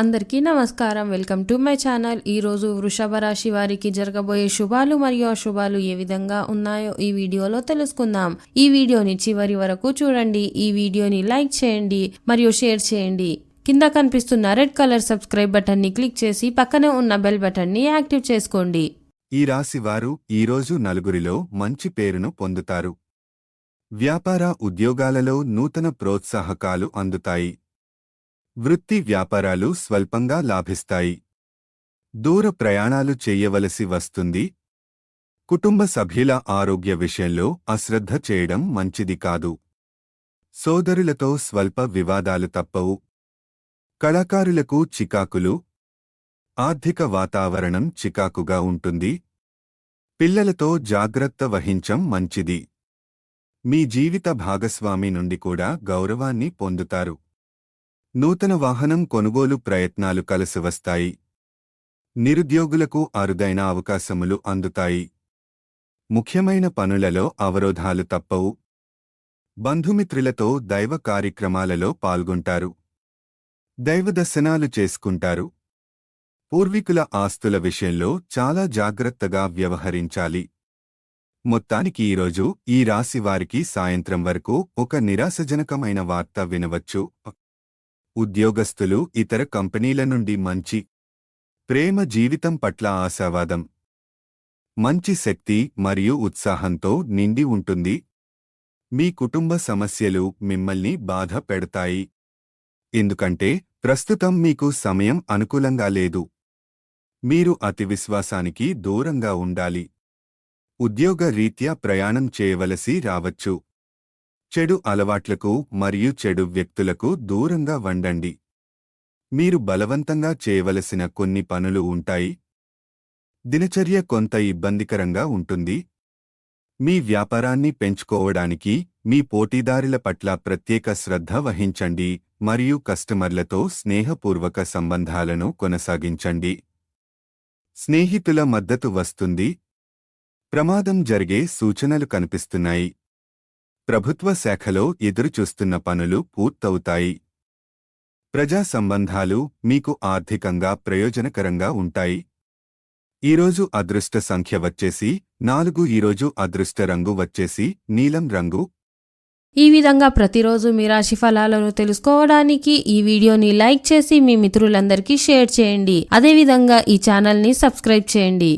అందరికీ నమస్కారం. Welcome to my channel. ఈరోజు వృషభ రాశి వారికి జరగబోయే శుభాలు మరియు అశుభాలు ఏ విధంగా ఉన్నాయో ఈ వీడియోలో తెలుసుకుందాం. ఈ వీడియోని చివరి వరకు చూడండి. ఈ వీడియోని లైక్ చేయండి మరియు షేర్ చేయండి. కింద కనిపిస్తున్న రెడ్ కలర్ సబ్స్క్రైబ్ బటన్ని క్లిక్ చేసి పక్కనే ఉన్న బెల్ బటన్ని యాక్టివ్ చేసుకోండి. ఈ రాశి వారు ఈరోజు నలుగురిలో మంచి పేరును పొందుతారు. వ్యాపార ఉద్యోగాలలో నూతన ప్రోత్సాహకాలు అందుతాయి. వృత్తి వ్యాపారాలు స్వల్పంగా లాభిస్తాయి. దూర ప్రయాణాలు చెయ్యవలసి వస్తుంది. కుటుంబ సభ్యుల ఆరోగ్య విషయంలో అశ్రద్ధ చేయడం మంచిది కాదు. సోదరులతో స్వల్ప వివాదాలు తప్పవు. కళాకారులకు చికాకులు. ఆర్థిక వాతావరణం చికాకుగా ఉంటుంది. పిల్లలతో జాగ్రత్త వహించం మంచిది. మీ జీవిత భాగస్వామి నుండి కూడా గౌరవాన్ని పొందుతారు. నూతన వాహనం కొనుగోలు ప్రయత్నాలు కలిసి వస్తాయి. నిరుద్యోగులకు అరుదైన అవకాశములు అందుతాయి. ముఖ్యమైన పనులలో అవరోధాలు తప్పవు. బంధుమిత్రులతో దైవ కార్యక్రమాలలో పాల్గొంటారు. దైవదర్శనాలు చేసుకుంటారు. పూర్వీకుల ఆస్తుల విషయంలో చాలా జాగ్రత్తగా వ్యవహరించాలి. మొత్తానికి ఈరోజు ఈ రాశివారికి సాయంత్రం వరకు ఒక నిరాశజనకమైన వార్త వినవచ్చు. ఉద్యోగస్తులు ఇతర కంపెనీల నుండి మంచి ప్రేమ జీవితం పట్ల ఆశావాదం మంచి శక్తి మరియు ఉత్సాహంతో నిండి ఉంటుంది. మీ కుటుంబ సమస్యలు మిమ్మల్ని బాధ పెడతాయి. ఎందుకంటే ప్రస్తుతం మీకు సమయం అనుకూలంగా లేదు. మీరు అతి విశ్వాసానికి దూరంగా ఉండాలి. ఉద్యోగ రీత్యా ప్రయాణం చేయవలసి రావచ్చు. చెడు అలవాట్లకు మరియు చెడు వ్యక్తులకు దూరంగా వండండి. మీరు బలవంతంగా చేయవలసిన కొన్ని పనులు ఉంటాయి. దినచర్య కొంత ఇబ్బందికరంగా ఉంటుంది. మీ వ్యాపారాన్ని పెంచుకోవడానికి మీ పోటీదారుల పట్ల ప్రత్యేక శ్రద్ధ వహించండి మరియు కస్టమర్లతో స్నేహపూర్వక సంబంధాలను కొనసాగించండి. స్నేహితుల మద్దతు వస్తుంది. ప్రమాదం జరిగే సూచనలు కనిపిస్తున్నాయి. ప్రభుత్వ శాఖలో ఎదురుచూస్తున్న పనులు పూర్తవుతాయి. ప్రజా సంబంధాలు మీకు ఆర్థికంగా ప్రయోజనకరంగా ఉంటాయి. ఈరోజు అదృష్ట సంఖ్య వచ్చేసి నాలుగు ఈరోజు అదృష్ట రంగు వచ్చేసి నీలం రంగు. ఈ విధంగా ప్రతిరోజు మీ రాశి ఫలాలను తెలుసుకోవడానికి ఈ వీడియోని లైక్ చేసి మీ మిత్రులందరికీ షేర్ చేయండి. అదేవిధంగా ఈ ఛానల్ని సబ్స్క్రైబ్ చేయండి.